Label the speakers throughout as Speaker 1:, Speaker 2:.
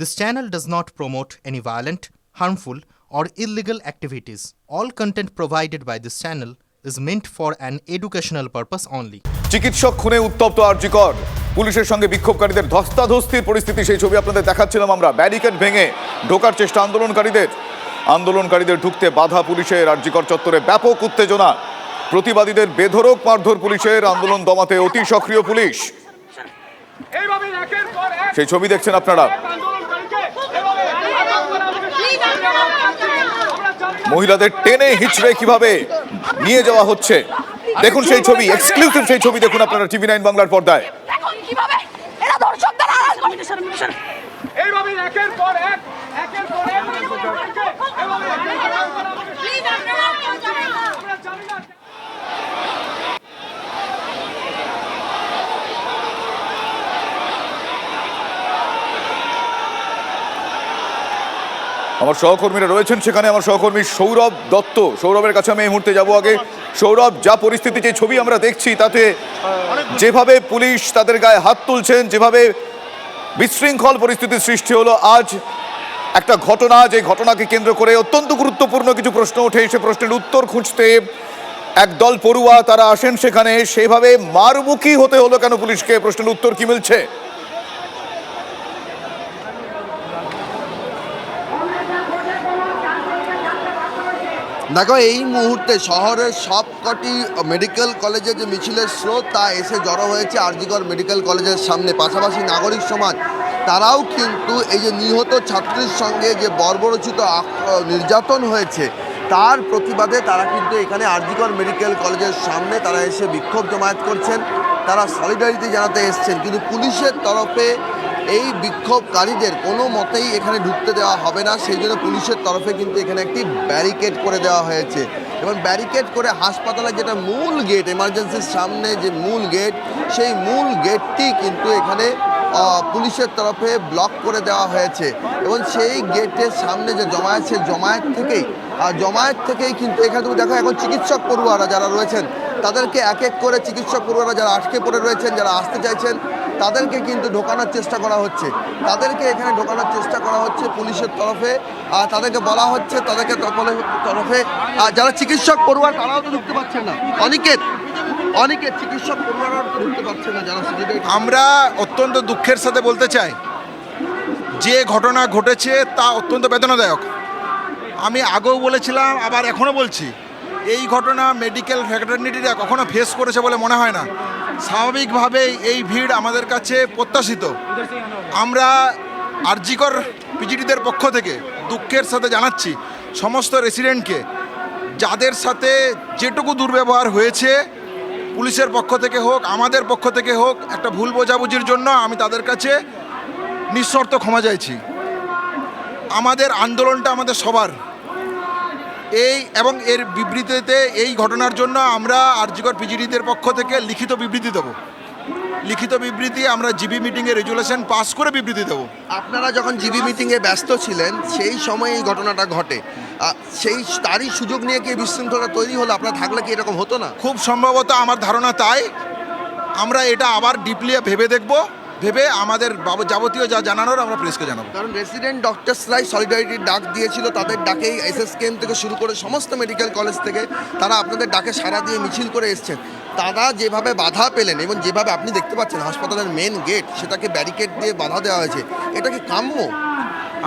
Speaker 1: This channel does not promote any violent, harmful, or illegal activities. All content provided by this channel is meant for an educational purpose only.
Speaker 2: চিকিৎসক খুনে উত্তপ্ত আরজিকর পুলিশের সঙ্গে বিক্ষোভকারীদের ধস্তাধস্তির পরিস্থিতি সেই ছবি আপনাদের দেখাচ্ছিলাম আমরা। ব্যারিকেড ভেঙে ঢোকার চেষ্টা আন্দোলনকারীদের। আন্দোলনকারীদের ঢুকতে বাধা পুলিশের আরজিকর চত্বরে ব্যাপক উত্তেজনা। প্রতিবাদীদের বেধরক মারধর পুলিশের আন্দোলন দমাতে অতি সক্রিয় পুলিশ। সেই ছবি দেখছেন আপনারা
Speaker 3: আন্দোলনকারীকে এভাবে আটক করা হচ্ছে। আমরা জানি না
Speaker 2: মহিলাদের টেনে হিচড়ে কীভাবে নিয়ে যাওয়া হচ্ছে? দেখুন সেই ছবি এক্সক্লুসিভ সেই ছবি দেখুন আপনারা টিভি নাইন বাংলার পর্দায়
Speaker 4: এখন কীভাবে এরা দর্শকদের আড়াল করে
Speaker 3: এইভাবে একের পর এক একের পর এক আন্দোলনকারীকে এভাবে আটক করা হচ্ছে।
Speaker 4: প্লিজ আপনারা আর কেউ যাবেন না
Speaker 3: আমরা জানি না
Speaker 2: আমার সহকর্মীরা রয়েছেন সেখানে, আমার সহকর্মী সৌরভ দত্ত। সৌরভের কাছে আমি এই মুহূর্তে যাব আগে। সৌরভ, যা পরিস্থিতি, যে ছবি আমরা দেখছি, তাতে যেভাবে পুলিশ তাদের গায়ে হাত তুলছেন, যেভাবে বিশৃঙ্খল পরিস্থিতির সৃষ্টি হলো, আজ একটা ঘটনা, যে ঘটনাকে কেন্দ্র করে অত্যন্ত গুরুত্বপূর্ণ কিছু প্রশ্ন ওঠে। সে প্রশ্নের উত্তর খুঁজতে একদল পড়ুয়া তারা আসেন সেখানে। সেভাবে মারমুখী হতে হলো কেন পুলিশকে? প্রশ্নের উত্তর কি মিলছে?
Speaker 5: দেখো, এই মুহূর্তে শহরের সবকটি মেডিকেল কলেজে যে মিছিলের স্রোত, তা এসে জড়ো হয়েছে আরজিগড় মেডিকেল কলেজের সামনে। পাশাপাশি নাগরিক সমাজ, তারাও কিন্তু এই যে নিহত ছাত্রীর সঙ্গে যে বর্বরচিত নির্যাতন হয়েছে, তার প্রতিবাদে তারা কিন্তু এখানে আরজিগড় মেডিকেল কলেজের সামনে তারা এসে বিক্ষোভ জমায়েত করছেন। তারা সলিডারিটি জানাতে এসছেন। কিন্তু পুলিশের তরফে এই বিক্ষোভকারীদের কোনো মতেই এখানে ঢুকতে দেওয়া হবে না। সেই জন্য পুলিশের তরফে কিন্তু এখানে একটি ব্যারিকেড করে দেওয়া হয়েছে। এবং ব্যারিকেড করে হাসপাতালের যেটা মূল গেট, এমার্জেন্সির সামনে যে মূল গেট, সেই মূল গেটটি কিন্তু এখানে পুলিশের তরফে ব্লক করে দেওয়া হয়েছে। এবং সেই গেটের সামনে যে জমায়েত, সেই জমায়েত থেকেই আর জমায়েত থেকেই কিন্তু এখানে তুমি দেখো এখন চিকিৎসক পড়ুয়ারা যারা রয়েছেন, তাদেরকে এক এক করে চিকিৎসক পড়ুয়ারা যারা আটকে পড়ে রয়েছেন, যারা আসতে চাইছেন তাদেরকে কিন্তু ঢোকানোর চেষ্টা করা হচ্ছে। তাদেরকে এখানে ঢোকানোর চেষ্টা করা হচ্ছে পুলিশের তরফে। আর তাদেরকে বলা হচ্ছে, তাদেরকে তরফে- আর যারা চিকিৎসক পড়ুয়া তারাও তো ঢুকতে পারছে না। অনেকের অনেকের চিকিৎসক পড়ুয়ারাও তো ঢুকতে পারছে না, যারা
Speaker 6: আমরা অত্যন্ত দুঃখের সাথে বলতে চাই, যে ঘটনা ঘটেছে তা অত্যন্ত বেদনাদায়ক। আমি আগেও বলেছিলাম, আবার এখনও বলছি এই ঘটনা মেডিকেল ফ্যাটার্নিটিরা কখনো ফেস করেছে বলে মনে হয় না। স্বাভাবিকভাবেই এই ভিড় আমাদের কাছে প্রত্যাশিত। আমরা আরজিকর পিজিটিদের পক্ষ থেকে দুঃখের সাথে জানাচ্ছি সমস্ত রেসিডেন্টকে যাদের সাথে যেটুকু দুর্ব্যবহার হয়েছে, পুলিশের পক্ষ থেকে হোক, আমাদের পক্ষ থেকে হোক, একটা ভুল বোঝাবুঝির জন্য আমি তাদের কাছে নিঃশর্ত ক্ষমা চাইছি। আমাদের আন্দোলনটা আমাদের সবার। এই এবং এর বিবৃতিতে এই ঘটনার জন্য আমরা আরজিকর পিজিডিদের পক্ষ থেকে লিখিত বিবৃতি দেবো। লিখিত বিবৃতি আমরা জিবি মিটিংয়ে রেজুলেশন পাস করে বিবৃতি দেবো।
Speaker 5: আপনারা যখন জিবি মিটিংয়ে ব্যস্ত ছিলেন সেই সময় এই ঘটনাটা ঘটে। সেই তারই সুযোগ নিয়ে কি বিশৃঙ্খলা তৈরি হলো? আপনারা থাকলে কি এরকম হতো না?
Speaker 6: খুব সম্ভবত আমার ধারণা তাই। আমরা এটা আবার ডিপলি ভেবে দেখব। ভেবে আমাদের যাবতীয় যা জানানোর আমরা প্রেসকে জানাব।
Speaker 5: কারণ রেসিডেন্ট ডক্টরসরাই সলিডারিটির ডাক দিয়েছিল তাদের ডাকেই এস এসএসকেএম থেকে শুরু করে সমস্ত মেডিকেল কলেজ থেকে তারা আপনাদের ডাকে সাড়া দিয়ে মিছিল করে এসছেন। তারা যেভাবে বাধা পেলেন এবং যেভাবে আপনি দেখতে পাচ্ছেন হাসপাতালের মেন গেট সেটাকে ব্যারিকেড দিয়ে বাধা দেওয়া হয়েছে এটা কি কাম্য?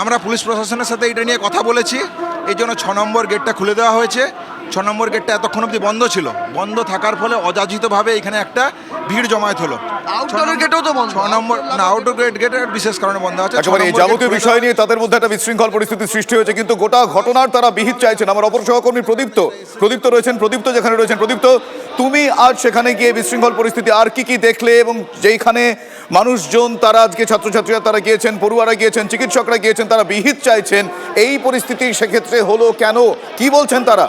Speaker 6: আমরা পুলিশ প্রশাসনের সাথে এটা নিয়ে কথা বলেছি এই জন্য ছ নম্বর গেটটা খুলে দেওয়া হয়েছে। ছ নম্বর গেটটা এতক্ষণ অবধি বন্ধ ছিল। বন্ধ থাকার ফলে অযাচিতভাবে এখানে একটা ভিড় জমায়েত হলো।
Speaker 5: আউটডোরের গেটও তো বন্ধ।
Speaker 6: ছ নম্বর না আউটডোর গেট গেটের বিশেষ কারণে বন্ধ আছে।
Speaker 2: একেবারে এই যাবতীয় বিষয় নিয়ে তাদের মধ্যে একটা বিশৃঙ্খল পরিস্থিতির সৃষ্টি হয়েছে কিন্তু গোটা ঘটনার তারা বিহিত চাইছেন। আমার অপর সহকর্মী প্রদীপ্ত প্রদীপ্ত রয়েছেন প্রদীপ্ত যেখানে রয়েছেন। প্রদীপ্ত তুমি আজ সেখানে গিয়ে বিশৃঙ্খল পরিস্থিতি আর কি কি দেখলে এবং যেখানে মানুষজন তারা আজকে ছাত্রছাত্রীরা তারা গিয়েছেন পড়ুয়ারা গিয়েছেন চিকিৎসকরা গিয়েছেন তারা বিহিত চাইছেন এই পরিস্থিতি সেক্ষেত্রে হলো কেন? কি বলছেন তারা?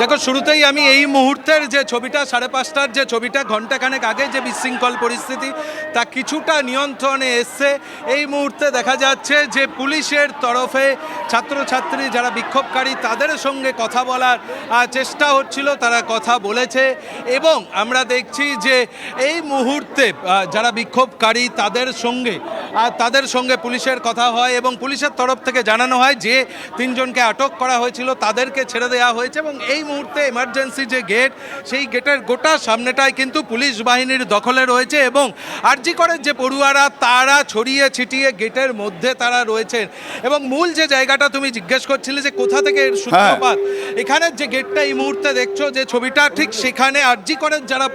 Speaker 7: দেখো, শুরুতেই আমি এই মুহূর্তের যে ছবিটা, সাড়ে পাঁচটার যে ছবিটা ঘন্টাখানেক আগে যে বিশৃঙ্খল পরিস্থিতি, তা কিছুটা নিয়ন্ত্রণে এসছে। এই মুহূর্তে দেখা যাচ্ছে যে পুলিশের তরফে ছাত্রছাত্রী যারা বিক্ষোভকারী, তাদের সঙ্গে কথা বলার চেষ্টা হচ্ছিল, তারা কথা বলেছে। এবং আমরা দেখছি যে এই মুহূর্তে যারা বিক্ষোভকারী, তাদের সঙ্গে তাদের সঙ্গে পুলিশের কথা হয় এবং পুলিশের তরফ থেকে জানানো হয় যে তিনজনকে আটক করা হয়েছিল তাদেরকে ছেড়ে দেওয়া হয়েছে এবং এই মুহূর্তে এমার্জেন্সি যে গেট সেই গেটের গোটা সামনেটায় কিন্তু পুলিশ বাহিনীর দখলে রয়েছে এবং আরজি করের যে পড়ুয়ারা তারা ছড়িয়ে ছিটিয়ে গেটের মধ্যে তারা রয়েছেন। এবং মূল যে জায়গাটা তুমি জিজ্ঞেস করছিলে যে কোথা থেকে এর সূত্রপাত এখানের যে গেটটা এই মুহূর্তে দেখছ যে ছবিটা ঠিক সেখানে আরজি করেন যারা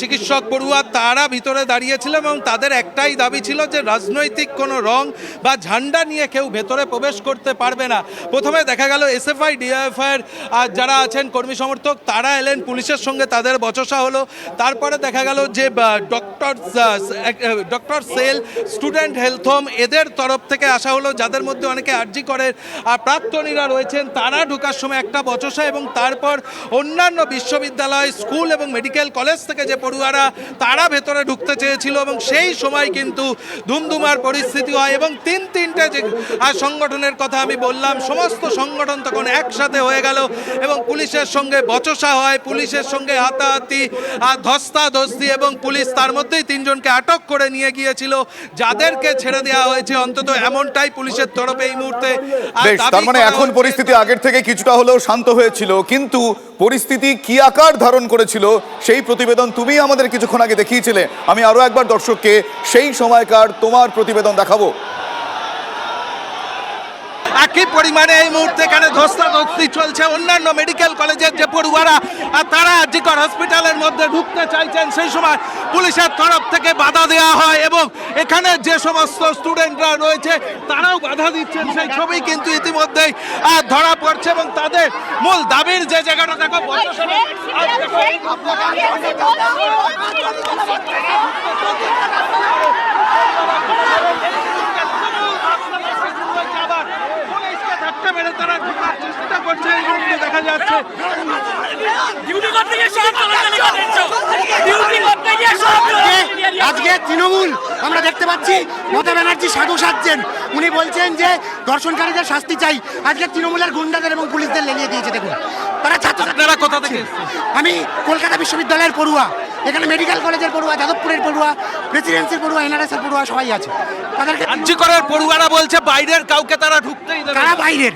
Speaker 7: চিকিৎসক পড়ুয়া তারা ভিতরে দাঁড়িয়েছিল এবং তাদের একটাই দাবি ছিল যে রাজনৈতিক কোনো রং বা ঝান্ডা নিয়ে কেউ ভেতরে প্রবেশ করতে পারবে না। প্রথমে দেখা গেল এসএফআই ডিএফআইয়ের যারা আছেন কর্মী সমর্থক, তারা এলেন পুলিশের সঙ্গে, তাদের বচসা হলো। তারপরে দেখা গেল যে doctor doctor cell student health home এদের তরফ থেকে আসা হলো, যাদের মধ্যে অনেকে আর্জি করে। আর প্রাক্তনীরা রয়েছেন, তারা ঢোকার সময় একটা বচসা এবং তারপর অন্যান্য বিশ্ববিদ্যালয়, স্কুল এবং মেডিকেল কলেজ থেকে যে পড়ুয়ারা, তারা ভেতরে ঢুকতে চেয়েছিল এবং সেই সময় কিন্তু ধুমধুমার পরিস্থিতি হয় এবং তিন তিনটে যে সংগঠনের কথা আমি বললাম, সমস্ত সংগঠন তখন একসাথে হয়ে গেল এবং পুলিশের সঙ্গে বচসা হয় পুলিশের সঙ্গে হাতাহাতি ধস্তাধস্তি এবং পুলিশ তার মধ্যেই তিনজনকে আটক করে নিয়ে গিয়েছিল। যাদেরকে ছেড়ে দেওয়া হয়েছে অন্তত এমনটাই পুলিশের তরফে এই মুহূর্তে।
Speaker 2: তার মানে এখন পরিস্থিতি আগের থেকে কিছুটা হলেও শান্ত হয়েছিল কিন্তু পরিস্থিতি কি আকার ধারণ করেছিল সেই প্রতিবেদন তুমি আমাদের কিছুক্ষণ আগে দেখিয়েছিলে। আমি আরও একবার দর্শককে সেই সময়কার তোমার প্রতিবেদন দেখাবো।
Speaker 7: একই পরিমাণে এই মুহূর্তে এখানে ধস্তাধস্তি চলছে অন্যান্য মেডিকেল কলেজের যে পড়ুয়ারা তারা জিকর হসপিটালের মধ্যে ঢুকতে চাইছেন সেই সময় পুলিশের তরফ থেকে বাধা দেওয়া হয় এবং এখানে যে সমস্ত স্টুডেন্টরা রয়েছে তারাও বাধা দিচ্ছেন সেই ছবি কিন্তু ইতিমধ্যেই ধরা পড়ছে এবং তাদের মূল দাবির যে জায়গাটা দেখো বচসা- আর দেখো, আবার পুলিশকে ধাক্কা মেরে তারা ঢোকার চেষ্টা করছে এই মুহূর্তে দেখা যাচ্ছে।
Speaker 8: ডিউটি করতে গিয়ে সব চলাচলি ডিউটি করতে গিয়ে সব
Speaker 9: আজকে তৃণমূল আমরা দেখতে পাচ্ছি মমতা ব্যানার্জি সাধু সাজছেন। উনি বলছেন যে দর্শনকারীদের শাস্তি চাই। আজকে তৃণমূলের গুন্ডাদের এবং পুলিশদের লেলিয়ে দিয়েছে দেখুন। তারা ছাত্র
Speaker 7: আপনারা কোথা থেকে?
Speaker 9: আমি কলকাতা বিশ্ববিদ্যালয়ের পড়ুয়া। এখানে মেডিকেল কলেজের পড়ুয়া যাদবপুরের পড়ুয়া প্রেসিডেন্সির পড়ুয়া এনআরএসের পড়ুয়া সবাই আছে। তাদেরকে
Speaker 7: করার পড়ুয়ারা বলছে বাইরের কাউকে তারা ঢুকতেই
Speaker 9: কারা
Speaker 7: না।
Speaker 9: বাইরের?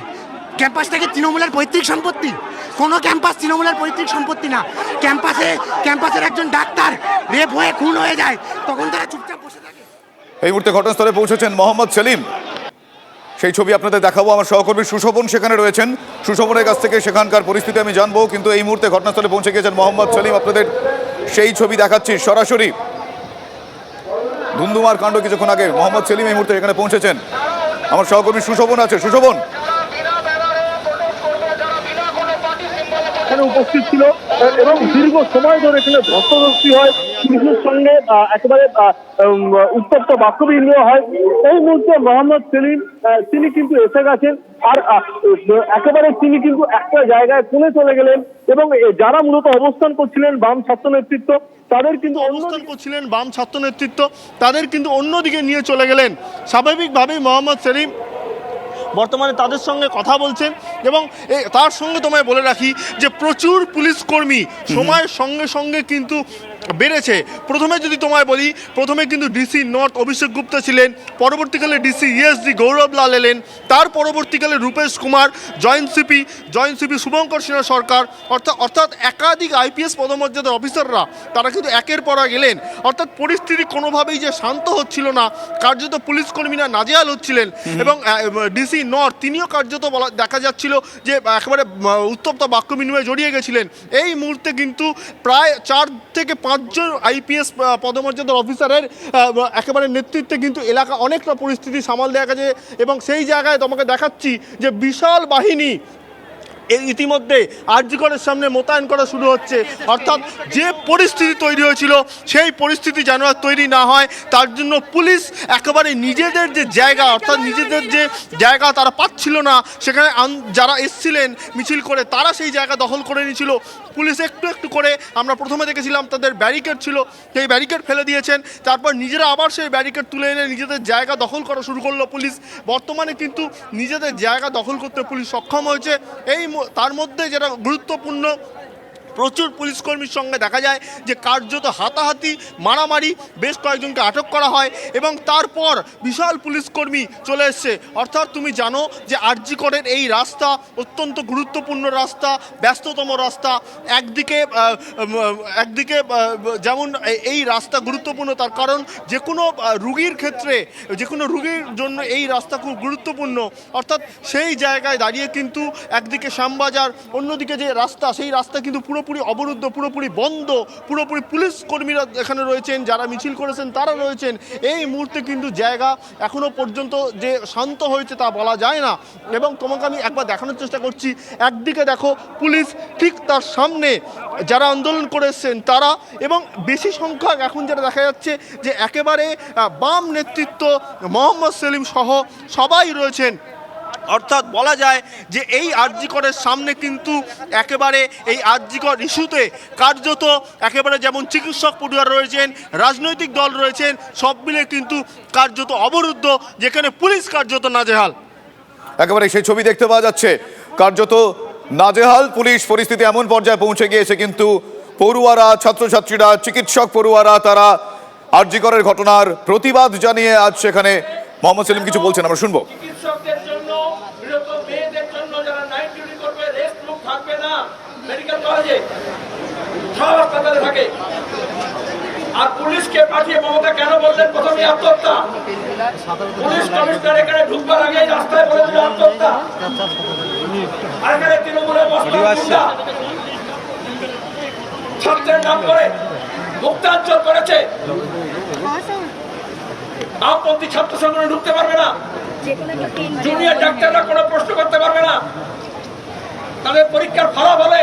Speaker 9: ক্যাম্পাস থেকে তৃণমূলের পৈতৃক সম্পত্তি। কোনো ক্যাম্পাস তৃণমূলের পৈতৃক সম্পত্তি না। ক্যাম্পাসে, ক্যাম্পাসের একজন ডাক্তার রেপ হয়ে, খুন হয়ে যায়, তখন তারা চুপচাপ বসে থাকে।
Speaker 2: এই মুহূর্তে ঘটনাস্থলে পৌঁছেছেন মোহাম্মদ সেলিম। সেই ছবি আপনাদের দেখাবো। আমার সহকর্মী সুশোভন সেখানে রয়েছেন। সুশোভনের কাছ থেকে সেখানকার পরিস্থিতি আমি জানব। কিন্তু এই মুহূর্তে ঘটনাস্থলে পৌঁছে গিয়েছেন মোহাম্মদ সেলিম। আপনাদের সেই ছবি দেখাচ্ছি সরাসরি। ধুমধুমার কাণ্ড কিছুক্ষণ আগে মোহাম্মদ সেলিম এই মুহূর্তে এখানে পৌঁছেছেন। আমার সহকর্মী সুশোভন আছে। সুশোভন!
Speaker 10: এখানে উপস্থিত ছিল এবং দীর্ঘ সময় ধরে এখানে ধস্তাধস্তি হয় পুলিশের সঙ্গে একেবারে উত্তপ্ত বাক্য বিনিময় হয়। এই মুহূর্তে মোহাম্মদ সেলিম তিনি কিন্তু এসে গেছেন আর একেবারে তিনি কিন্তু একটা জায়গায় কোণে চলে গেলেন এবং যারা মূলত অবস্থান করছিলেন বাম ছাত্র নেতৃত্ব তাদের কিন্তু অবস্থান করছিলেন বাম ছাত্র নেতৃত্ব তাদের কিন্তু অন্যদিকে নিয়ে চলে গেলেন। স্বাভাবিকভাবেই মোহাম্মদ সেলিম বর্তমানে তাদের সঙ্গে কথা বলছেন এবং এ, তার সঙ্গে তোমায় বলে রাখি যে প্রচুর পুলিশ কর্মী সময়ের সঙ্গে সঙ্গে কিন্তু বেড়েছে। প্রথমে যদি তোমায় বলি প্রথমে কিন্তু ডিসি নর্থ অভিষেক গুপ্তা ছিলেন পরবর্তীকালে ডিসি ইএসডি গৌরব লাল এলেন তার পরবর্তীকালে Rupesh Kumar joint CP joint CP Shubhankar Sinha Sarkar অর্থাৎ অর্থাৎ একাধিক আইপিএস পদমর্যাদার অফিসাররা তারা কিন্তু একের পর এক এলেন। অর্থাৎ পরিস্থিতি কোনোভাবেই যে শান্ত হচ্ছিল না কার্যত পুলিশ কর্মীরা নাজেহাল হচ্ছিলেন এবং ডিসি নর্থ তিনিও কার্যত বলা দেখা যাচ্ছিল যে একেবারে উত্তপ্ত বাক্য বিনিময়ে জড়িয়ে গেছিলেন। এই মুহূর্তে কিন্তু প্রায় চার থেকে পাঁচজন আইপিএস পদমর্যাদার অফিসারের একেবারে নেতৃত্বে কিন্তু এলাকা অনেকটা পরিস্থিতি সামাল দেওয়া গেছে এবং সেই জায়গায় তোমাকে দেখাচ্ছি যে বিশাল বাহিনী ইতিমধ্যে আরজিকরের সামনে মোতায়েন করা শুরু হচ্ছে। অর্থাৎ যে পরিস্থিতি তৈরি হয়েছিল, সেই পরিস্থিতি যেন আর তৈরি না হয়, তার জন্য পুলিশ একেবারে নিজেদের যে জায়গা, অর্থাৎ নিজেদের যে জায়গা তারা পাচ্ছিল না, সেখানে যারা এসছিলেন মিছিল করে, তারা সেই জায়গা দখল করে নিয়েছিল। পুলিশ একটু একটু করে আমরা প্রথমে দেখেছিলাম তাদের ব্যারিকেড ছিল, সেই ব্যারিকেড ফেলে দিয়েছেন। তারপর নিজেরা আবার সেই ব্যারিকেড তুলে এনে নিজেদের জায়গা দখল করা শুরু করল পুলিশ। বর্তমানে কিন্তু নিজেদের জায়গা দখল করতে পুলিশ সক্ষম হয়েছে। এই তার মধ্যে যেটা গুরুত্বপূর্ণ প্রচুর পুলিশ কর্মীর সঙ্গে দেখা যায় যে কার্যত হাতাহাতি, মারামারি বেশ কয়েকজনকে আটক করা হয় এবং তারপর বিশাল পুলিশ কর্মী চলে এসছে। অর্থাৎ তুমি জানো যে আরজিকরের এই রাস্তা অত্যন্ত গুরুত্বপূর্ণ রাস্তা, ব্যস্ততম রাস্তা। একদিকে একদিকে যেমন এই রাস্তা গুরুত্বপূর্ণ, তার কারণ যে কোনো রুগীর ক্ষেত্রে যে কোনো রুগীর জন্য এই রাস্তা খুব গুরুত্বপূর্ণ। অর্থাৎ সেই জায়গায় দাঁড়িয়ে কিন্তু একদিকে শ্যামবাজার, অন্যদিকে যে রাস্তা, সেই রাস্তা কিন্তু পুরোপুরি অবরুদ্ধ, পুরোপুরি বন্ধ, পুরোপুরি পুলিশ কর্মীরা এখানে রয়েছেন, যারা মিছিল করেছেন, তারা রয়েছেন। এই মুহূর্তে কিন্তু জায়গা এখনও পর্যন্ত যে শান্ত হয়েছে তা বলা যায় না। এবং তোমাকে আমি একবার দেখানোর চেষ্টা করছি। একদিকে দেখো পুলিশ ঠিক তার সামনে যারা আন্দোলন করে এসছেন তারা, এবং বেশি সংখ্যক এখন যেটা দেখা যাচ্ছে যে একেবারে বাম নেতৃত্ব মোহাম্মদ সেলিম সহ সবাই রয়েছেন। অর্থাৎ বলা যায় যে এই আরজিকরের সামনে কিন্তু একেবারে এই আরজিকর ইস্যুতে কার্যত একেবারে যেমন চিকিৎসক পড়ুয়ার রয়েছেন, রাজনৈতিক দল রয়েছেন, সব মিলে কিন্তু কার্যত অবরুদ্ধ, যেখানে পুলিশ কার্যত নাজেহাল।
Speaker 2: একেবারে সেই ছবি দেখতে পাওয়া যাচ্ছে। কার্যত নাজেহাল, পুলিশ পরিস্থিতি এমন পর্যায়ে পৌঁছে গিয়েছে কিন্তু পড়ুয়ারা, ছাত্রছাত্রীরা, চিকিৎসক পড়ুয়ারা, তারা আরজিকরের ঘটনার প্রতিবাদ জানিয়ে আজ সেখানে মোহাম্মদ সেলিম কিছু বলছেন, আমরা শুনব।
Speaker 3: কলেজে সব হাসপাতালে থাকে। আর পুলিশকে পাঠিয়ে মমতা কেন বললেন? প্রথমে আত্মহত্যা। পুলিশ কমিশনার এখানে ঢুকবার আগে রাস্তায় বলে দিল আত্মহত্যা। আর এখানে তৃণমূলের গুন্ডা। ছাত্রের নাম করে মুক্তাঞ্চল করেছে। বামপন্থী ছাত্র সংগঠনে ঢুকতে পারবে না। জুনিয়র ডাক্তাররা কোনো প্রশ্ন করতে পারবে না। তাদের পরীক্ষার ফলাফলে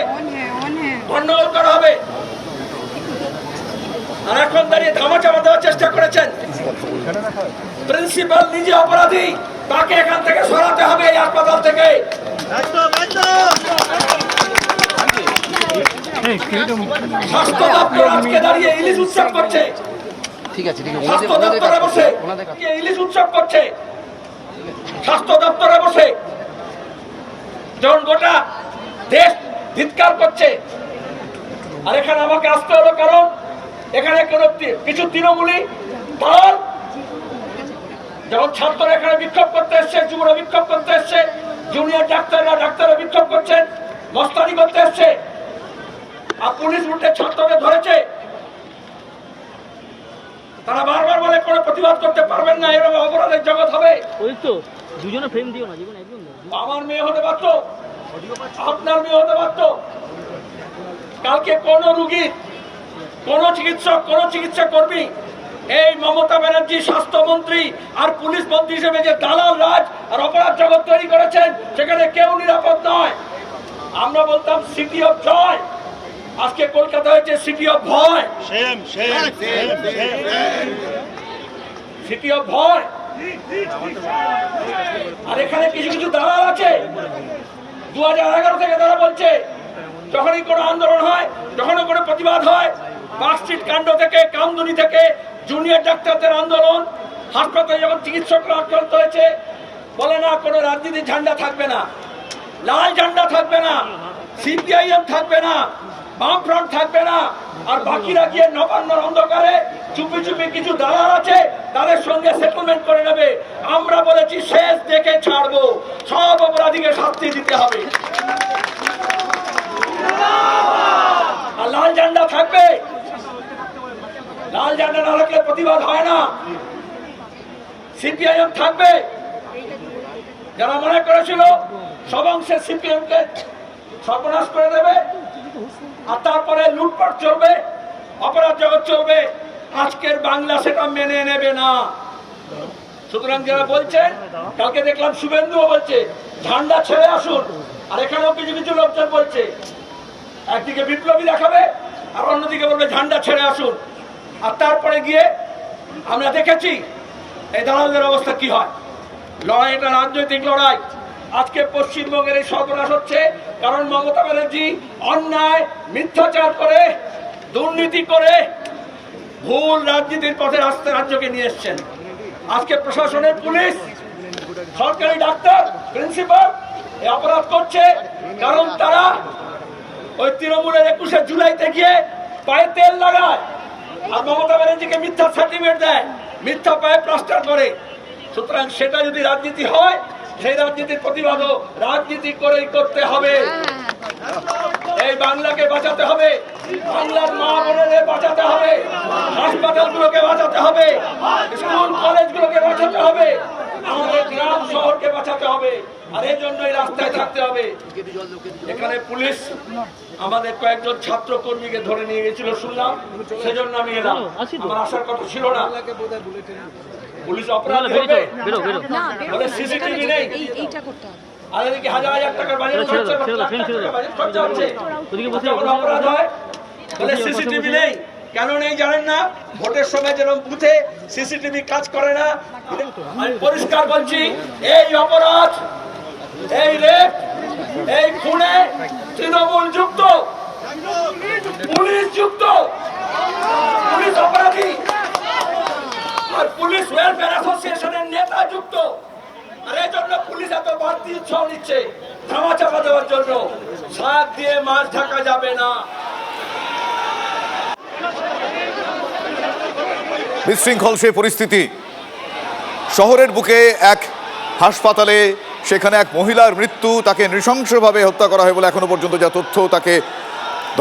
Speaker 3: গন্ডগোল করা হবে। আর এখন দাঁড়িয়ে ধামাচাপা দেওয়ার চেষ্টা করেছেন। প্রিন্সিপাল নিজে অপরাধী তাকে এখান থেকে সরাতে হবে এই হাসপাতাল থেকে। স্বাস্থ্য দপ্তর আজকে দাঁড়িয়ে ইলিশ উৎসব করছে। স্বাস্থ্য দপ্তরে বসে ইলিশ উৎসব করছে। স্বাস্থ্য দপ্তরে বসে যখন গোটা দেশ ধিৎকার করছে আর এখানে আমাকে আসতে হলো কারণ এখানে কোন কিছু তৃণমূলী দল যখন ছাত্ররা এখানে বিক্ষোভ করতে এসছে যুবরা বিক্ষোভ করতে এসছে জুনিয়র ডাক্তাররা ডাক্তাররা বিক্ষোভ করছেন মস্তানি করতে এসছে। আর পুলিশ উল্টে ছাত্রদের ধরেছে। তারা বারবার বলে কোনো প্রতিবাদ করতে পারবেন না এরকম অপরাধের জগৎ হবে।
Speaker 4: ওই তো দুজনে ফ্রেম দিও না জীবন
Speaker 3: আমার মেয়ে হতে পারত আপনার মেয়ে হতে পারত। কালকে কোন রুগী কোন চিকিৎসক কোন চিকিৎসা কর্মী এই মমতা ব্যানার্জি স্বাস্থ্যমন্ত্রী আর পুলিশ মন্ত্রী হিসেবে যে দালাল রাজ আর অপরাধ জগৎ তৈরি করেছেন সেখানে কেউ নিরাপদ নয়। আমরা বলতাম সিটি অফ জয় আজকে কলকাতা হয়েছে সিটি অফ ভয় সিটি অফ ভয় আর এখানে কিছু কিছু দালাল আছে। দু হাজার এগারো থেকে তারা বলছে যখনই কোনো আন্দোলন হয়, যখনই কোনো প্রতিবাদ হয় মার্কশিট কাণ্ড থেকে, কামদুনি থেকে জুনিয়র ডাক্তারদের আন্দোলন, হাসপাতালে যখন চিকিৎসকরা আক্রান্ত হয়েছে, বলে না, কোনো রাজনীতির ঝান্ডা থাকবে না। লাল ঝান্ডা থাকবে না, সিপিআইএম থাকবে না, বামফ্রন্ট থাকবে না, আর বাকিরা গিয়ে নবান্নর অন্ধকারে চুপি চুপি কিছু দালাল আছে, তাদের সঙ্গে সেটেলমেন্ট করে নেবে। আমরা বলেছি, শেষ দেখে ছাড়বো। সব অপরাধীকে শাস্তি দিতে হবে আর লাল ঝান্ডা থাকবে। লাল ঝান্ডা না রাখলে প্রতিবাদ হয় না। সিপিআইএম থাকবে। যারা মনে করেছিল সব অংশে সিপিএম কে সর্বনাশ করে দেবে, আর তারপরে লুটপাট চলবে, অপরাধ জগৎ চলবে, আজকের বাংলা সেটা মেনে নেবে না। সুতরাং যারা বলছেন কালকে দেখলাম শুভেন্দুও বলছে, ঝান্ডা ছেড়ে আসুন। আর এখানেও কিছু কিছু লোকজন বলছে, একদিকে বিপ্লবী দেখাবে আর অন্যদিকে বলবে, ঝান্ডা ছেড়ে আসুন। আর তারপরে গিয়ে আমরা দেখেছি, এই দালালদের অবস্থা কি হয়? লড়াই এটা রাজনৈতিক লড়াই। আজকে পশ্চিমবঙ্গের এই সর্বনাশ হচ্ছে, কারণ মমতা ব্যানার্জি অন্যায়, মিথ্যাচার করে, দুর্নীতি করে ভুল রাজনীতির পথে রাস্তা রাজ্যকে নিয়ে এসছেন। আজকে প্রশাসনের পুলিশ, সরকারি ডাক্তার, প্রিন্সিপাল অপরাধ করছে, কারণ তারা ওই তৃণমূলের একুশে জুলাইতে গিয়ে পায়ে তেল লাগায় আর মমতা ব্যানার্জিকে মিথ্যা সার্টিফিকেট দেয়। মিথ্যা পায়ে প্লাস্টার করে সুতরাং সেটা যদি রাজনীতি হয়, সেই রাজনীতির প্রতিবাদও রাজনীতি করেই করতে হবে। এই বাংলাকে বাঁচাতে হবে। বাংলার মা বোনেদের বাঁচাতে হবে। হাসপাতালগুলোকে বাঁচাতে হবে। স্কুল, কলেজগুলোকে বাঁচাতে হবে। আমাদের গ্রাম শহরকে বাঁচাতে হবে। আর এই জন্যই রাস্তায় থাকতে হবে। এখানে পুলিশ আমাদের কয়েকজন ছাত্র কর্মীকে ধরে নিয়ে গেছিল শুনলাম সেজন্য আমি এলাম। আমার আসার কথা ছিল না। পুলিশ অপরাধ সিসিটিভি নেই। আর এদিকে হাজার হাজার টাকার বাজেট খরচা হচ্ছে। অপরাধ হয় সিসিটিভি নেই। কেন নেই জানেন না? ভোটের সময় যেরকম বুথে সিসিটিভি কাজ করে না। আমি পরিষ্কার বলছি, এই অপরাধ, এই রেপ, এই খুনে তৃণমূল যুক্ত, পুলিশ যুক্ত, পুলিশ অপরাধী, আর পুলিশ ওয়েলফেয়ার অ্যাসোসিয়েশনের নেতা যুক্ত। আর এই জন্য পুলিশ এত বাড়তি উৎসাহ নিচ্ছে ধামা চাপা দেওয়ার জন্য। শাক দিয়ে মাছ ঢাকা যাবে না।
Speaker 2: বিশৃঙ্খল সেই পরিস্থিতি। শহরের বুকে এক হাসপাতালে সেখানে এক মহিলার মৃত্যু, তাকে নৃশংসভাবে হত্যা করা হয় বলে এখনও পর্যন্ত যা তথ্য, তাকে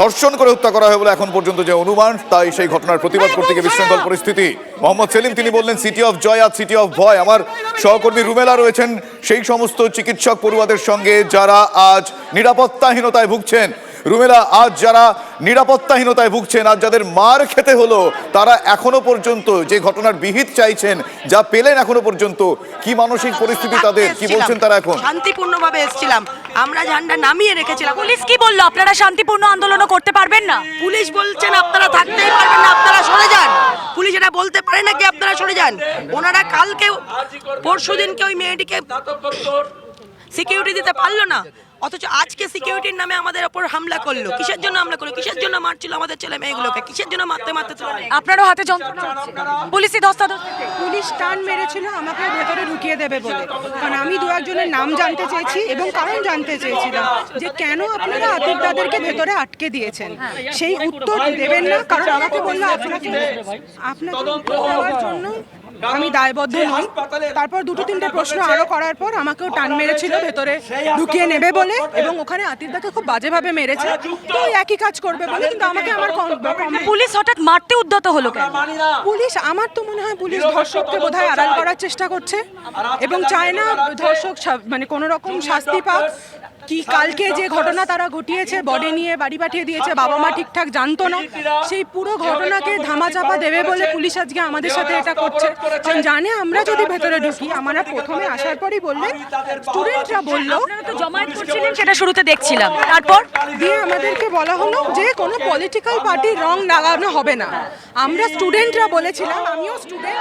Speaker 2: ধর্ষণ করে হত্যা করা হয় বলে এখন পর্যন্ত যে অনুমান, তাই সেই ঘটনার প্রতিবাদ করতে গিয়ে বিশৃঙ্খল পরিস্থিতি। মোহাম্মদ সেলিম, তিনি বললেন সিটি অফ জয় আর সিটি অফ ভয় আমার সহকর্মী রুমেলা রয়েছেন, সেই সমস্ত চিকিৎসক পড়ুয়াদের সঙ্গে যারা আজ নিরাপত্তাহীনতায় ভুগছেন। রুমেলা আজ যারা নিরাপত্তাহীনতায় ভুগছেন আজ যাদের মার খেতে হলো তারা এখনও পর্যন্ত যে ঘটনার বিহিত চাইছেন যা পেলেন এখনও পর্যন্ত কি মানসিক পরিস্থিতি তাদের কি বলছেন তারা এখন?
Speaker 11: শান্তিপূর্ণভাবে এসেছিলাম। আমরা ঝান্ডা নামিয়ে রেখেছিলাম।
Speaker 4: পুলিশ কি বলল? আপনারা শান্তিপূর্ণ আন্দোলনও করতে পারবেন না।
Speaker 11: পুলিশ বলছেন আপনারা থাকতেই পারবেন না আপনারা সরে যান। পুলিশ এটা বলতে পারে না কি আপনারা সরে যান? ওনারা কালকে পরশু দিনকে ওই মেয়েটিকে সিকিউরিটি দিতে পারল না। অথচ আজকে সিকিউরিটির নামে আমাদের ওপর হামলা করল। কিসের জন্য হামলা করল? কিসের জন্য মারছিল আমাদের ছেলে মেয়েগুলোকে? কিসের জন্য মারতে মারতে চলে
Speaker 4: আপনারও হাতে যন্ত্রণা পুলিশই ধস্তাধস্তি।
Speaker 12: পুলিশ টান মেরেছিল আমাকে ভেতরে ঢুকিয়ে দেবে বলে। কারণ আমি দু একজনের নাম জানতে চেয়েছি এবং কারণ জানতে চেয়েছিলাম যে কেন আপনারা আতিক দাদেরকে ভেতরে আটকে দিয়েছেন। সেই উত্তর দেবেন না কারণ আমাকে বলল আপনাকে আপনাকে জন্য আমি দায়বদ্ধ নই। তারপর দুটো তিনটে প্রশ্ন আরও করার পর আমাকেও টান মেরেছিল ভেতরে ঢুকিয়ে নেবে বলে এবং ওখানে আতিকদাকে খুব বাজেভাবে মেরেছে। তো একই কাজ করবে বলে কিন্তু আমাকে আমার
Speaker 4: পুলিশ হঠাৎ মারতে উদ্যত হলো কেন?
Speaker 12: পুলিশ আমার তো মনে হয় পুলিশ ধর্ষককে বোধহয় আড়াল করার চেষ্টা করছে। এবং চায় না ধর্ষক মানে কোনো রকম শাস্তি পাক। কি কালকে যে ঘটনা তারা ঘটিয়েছে বডি নিয়ে বাড়ি পাঠিয়ে দিয়েছে বাবা মা ঠিকঠাক জানতো না। সেই পুরো ঘটনাকে ধামাচাপা দেবে বলে পুলিশ আজকে আমাদের সাথে এটা করছে। কারণ জানে আমরা যদি ভেতরে ঢুকি আমরা প্রথমে আসার পরই বললেন স্টুডেন্টরা বলল
Speaker 4: জমায়েত করছিলেন সেটা শুরুতে দেখছিলাম। তারপর
Speaker 12: দিয়ে আমাদেরকে বলা হলো যে কোনো পলিটিক্যাল পার্টির রং লাগানো হবে না। আমরা স্টুডেন্টরা বলেছিলাম আমিও স্টুডেন্ট